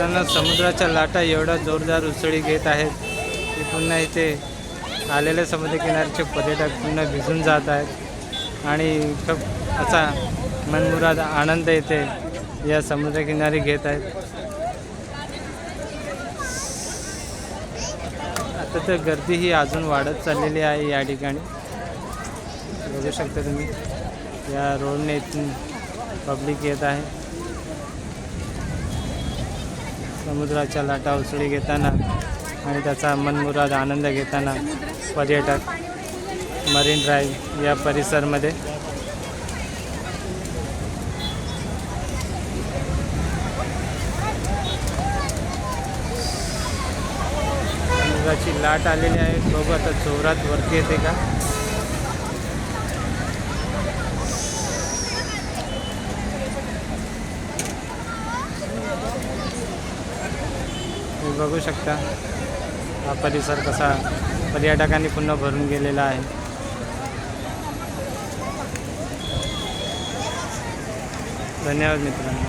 मित्रांनो समुद्राच्या लाटा एवढ्या जोरदार उसळी घेत आहेत की पुन्हा इथे आलेले समुद्रकिनारीचे पर्यटक पुन्हा भिजून जात आहेत. आणि खूप असा मनमुराद आनंद येते या समुद्रकिनारी घेत आहेत. आता तर गर्दी ही अजून वाढत चाललेली आहे या ठिकाणी. बघू शकता तुम्ही या रोडने इथून पब्लिक येत आहे. समुद्राच्या लाटा उसळी घेताना आणि त्याचा मनमुराद आनंद घेताना पर्यटक मरीन ड्राईव्ह या परिसरमध्ये समुद्राची लाट आलेली आहे. सोबतच जोरात वरती येते का? तुम्ही बघू शकता. हा परिसर कसा पर्यटकांनी पुन्हा भरून गेलेला आहे. धन्यवाद मित्रांनो.